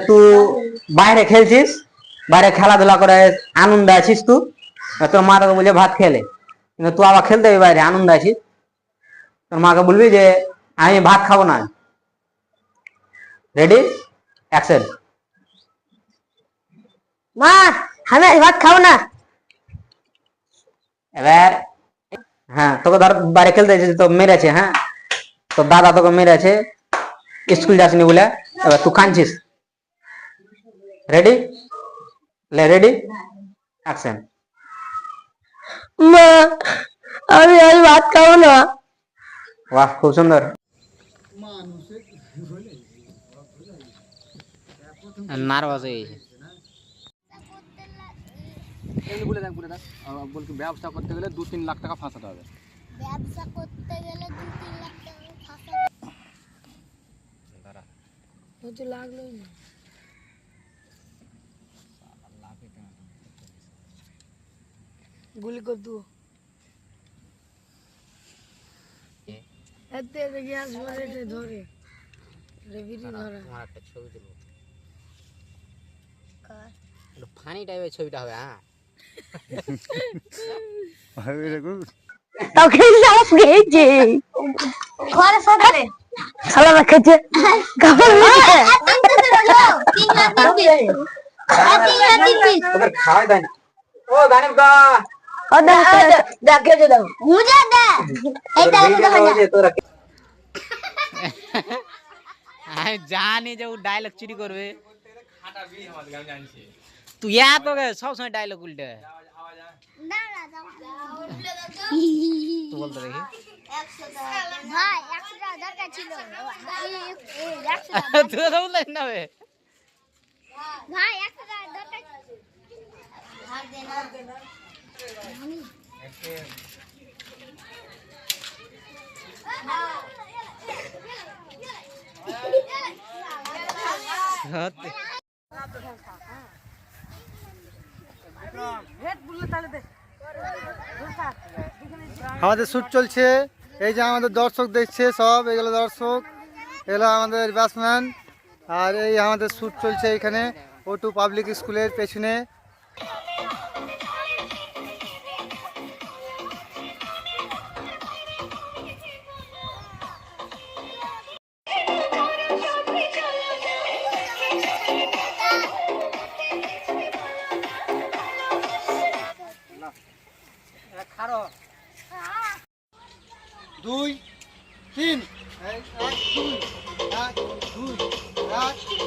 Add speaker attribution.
Speaker 1: তুই বাইরে খেলছিস বাইরে খেলাধুলা করে আনন্দ আছিস তুই তোর মা তোকে বলছে ভাত খেলে কিন্তু তুই আবার খেলতে বাইরে আনন্দ আছিস তোর মাকে বলবি যে আমি ভাত খাব না রেডি অ্যাকশন
Speaker 2: মা আমি আজ ভাত খাব না
Speaker 1: এবার হ্যাঁ তোকে ধর বাইরে খেলতে তো মেরেছে হ্যাঁ তোর দাদা তোকে মেরেছে স্কুল যাসনি বলে এবার তুই কাঁদছিস রেডি লে রেডি অ্যাকশন
Speaker 2: মা আমি আজ ভাত খাব না।
Speaker 1: বাহ খুব সুন্দর। নার্ভাস হয়ে গেছে
Speaker 3: বলে দেখ বলে দেখ আহ, ব্যবসা করতে গেলে দু তিন লাখ টাকা ফাঁসাতে হবে।
Speaker 4: ব্যবসা করতে গেলে দু তিন লাখ টাকা ফাঁসা
Speaker 2: তো লাগলোই না গুলি কর দু এতে দেখে আসব রেটে ধরে রেবিটি ধরা
Speaker 1: তোমার একটা ছবি তুলবো ফানি টাইপের ছবিটা হবে হ্যাঁ
Speaker 2: তাও খেয়েছে আমার খেয়েছে
Speaker 4: ঘরে সকালে
Speaker 2: সালা খেয়েছে কাপড় দিয়েছে
Speaker 4: তিন লাখ তিন তিন লাখ তিন পিস
Speaker 1: তোদের খাওয়াই দেয় না ও গানিব দা
Speaker 2: ও দেখ দেখ খেয়েছে দাও
Speaker 4: মুজা দে এই দেখো দেখো না
Speaker 1: তোরা
Speaker 5: আমি জানি যে ও ডায়লগ চুরি করবে তুই এত সবসময় ডায়লগ উল্টে
Speaker 4: দাঁড়া দাও
Speaker 5: তুই বলতে দেখি
Speaker 4: ভাই একশো টাকা দরকার ছিল এই, এই, একশো টাকা
Speaker 5: তুই তো বলতে না বে
Speaker 4: ভাই একশো টাকা দরকার ভাগ দে না
Speaker 5: সত্যি।
Speaker 6: আমাদের শ্যুট চলছে। এই যে আমাদের দর্শক দেখছে সব, এগুলো দর্শক, এগুলো আমাদের ব্যাটসম্যান আর এই আমাদের শ্যুট চলছে এখানে ও টু পাবলিক স্কুলের পেছনে। দুই তিন। এক দুই এক দুই এক।